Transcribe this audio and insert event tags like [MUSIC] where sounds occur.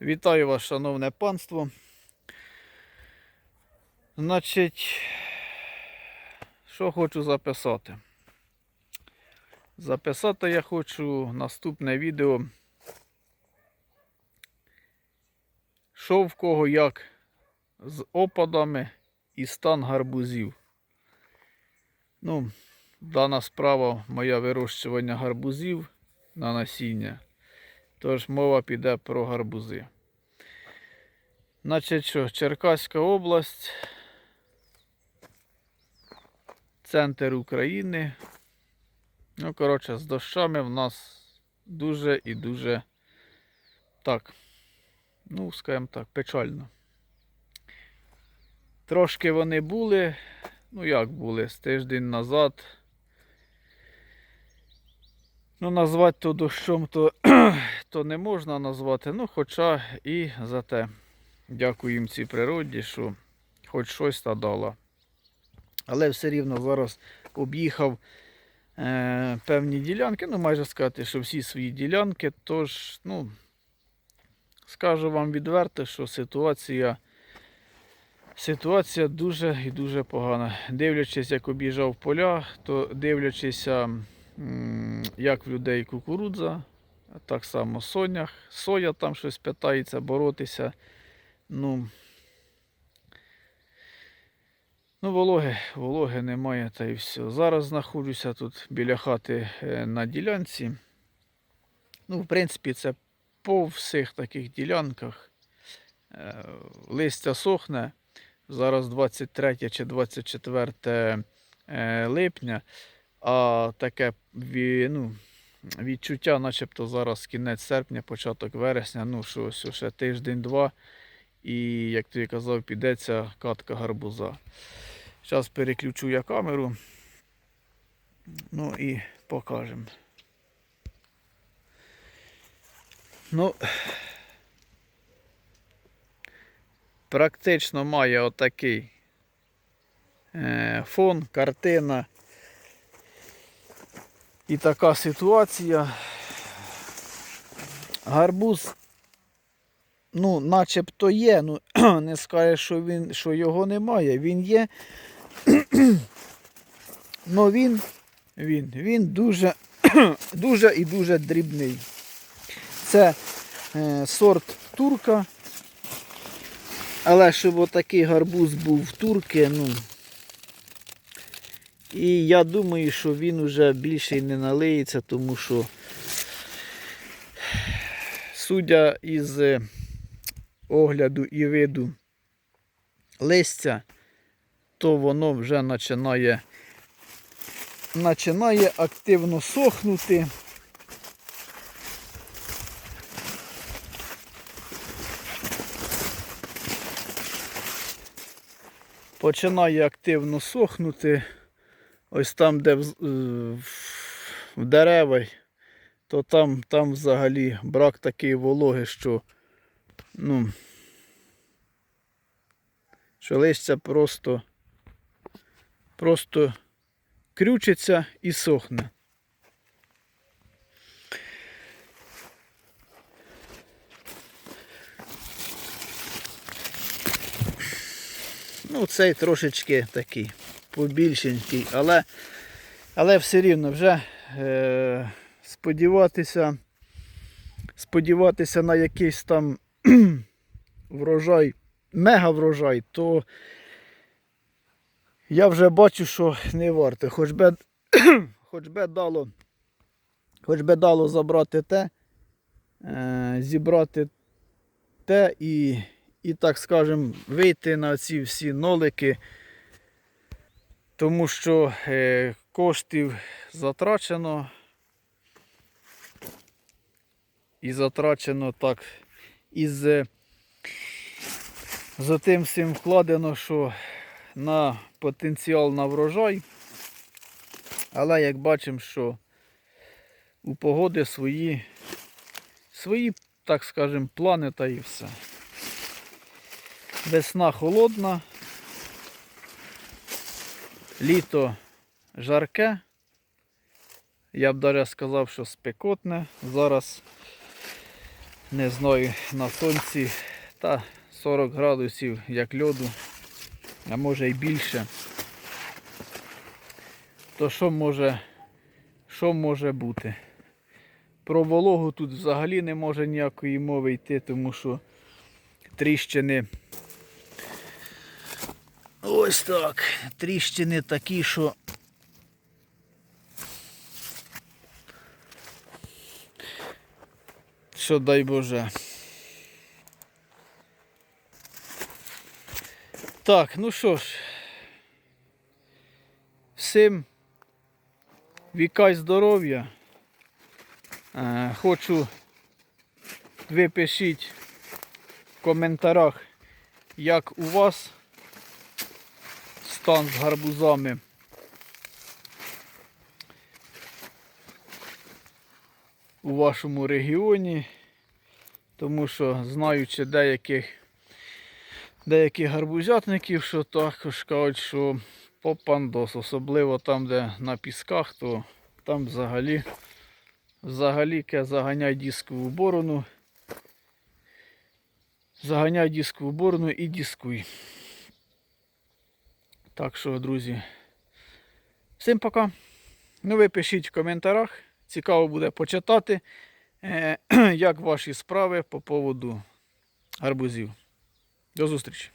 Вітаю вас, шановне панство. Значить, що хочу записати? Записати я хочу наступне відео. Що в кого як з опадами і стан гарбузів. Ну, дана справа моя вирощування гарбузів на насіння. Тож мова піде про гарбузи. Значить що, Черкаська область, центр України. Ну, коротше, з дощами в нас дуже і дуже так, ну, скажімо так, печально. Трошки вони були, ну як були, з тиждень назад. Ну, назвати то дощом, то, [CLEARS THROAT] то не можна назвати. Ну, хоча і за те. Дякую їм цій природі, що хоч щось та дала. Але все рівно зараз об'їхав е, певні ділянки. Ну, майже сказати, що всі свої ділянки. Тож, ну, скажу вам відверто, що ситуація. Ситуація дуже і дуже погана. Дивлячись, як об'їжджав поля, то дивлячися, м, як в людей кукурудза, так само сонях, соя там щось питається боротися. Ну, ну вологи, вологи немає та і все. Зараз знаходжуся тут біля хати е, на ділянці. Ну, в принципі, це по всіх таких ділянках. Е, Листя сохне. Зараз 23 чи 24 е, липня, а таке ну, відчуття, начебто зараз кінець серпня, початок вересня, ну що ось ще тиждень-два. І, як ти казав, підеться катка гарбуза. Зараз переключу я камеру. Ну і покажемо. Ну, практично має отакий е, фон, картина. І така ситуація. Гарбуз, ну, начебто є, ну [CLEARS THROAT] не скаже, що він, що його немає. Він є. [CLEARS THROAT] Ну він, він, він дуже, [CLEARS THROAT] дуже і дуже дрібний. Це е, сорт турка. Але щоб отакий гарбуз був в турки, ну. І я думаю, що він уже більше й не налиється, тому що, судя із е, огляду і виду листя, то воно вже починає, починає активно сохнути. починає активно сохнути. Ось там, де в, е, в дерева, то там, там взагалі брак такої вологи, що ну, що листя просто, просто крючиться і сохне. Ну, цей трошечки такий побільшенький, але, але все рівно вже е, сподіватися, сподіватися на якийсь там [CLEARS THROAT] врожай, мега врожай, то я вже бачу, що не варто. Хоч би, [CLEARS THROAT] хоч би дало, хоч би дало забрати те, е, зібрати те і і, так скажем, вийти на ці всі нолики, тому що е, коштів затрачено. І затрачено так із за тим всім вкладено, що на потенціал на врожай. Але як бачимо, що у погоди свої, свої, так скажем, плани та і все. Весна холодна, літо жарке. Я б навіть сказав, що спекотне. Зараз Не знаю, на сонці та 40 градусів як льоду, а може й більше. То що може, що може бути? Про вологу тут взагалі не може ніякої мови йти, тому що тріщини. Ось так. Тріщини такі, що. Що дай Боже. Так, ну що ж. Всім віка й здоров'я. Е, Хочу ви пишіть в коментарях, як у вас стан з гарбузами. У вашому регіоні, тому що знаючи деяких деяких гарбузятників, що також кажуть, що попандос, особливо там, де на пісках, то там взагалі взагалі заганяй дискову борону. Заганяй дискову борону і дискуй. Так що, друзі, всім пока. Ну, ви пишіть в коментарях. Цікаво буде почитати, е, [CLEARS THROAT] як ваші справи по поводу гарбузів. До зустрічі!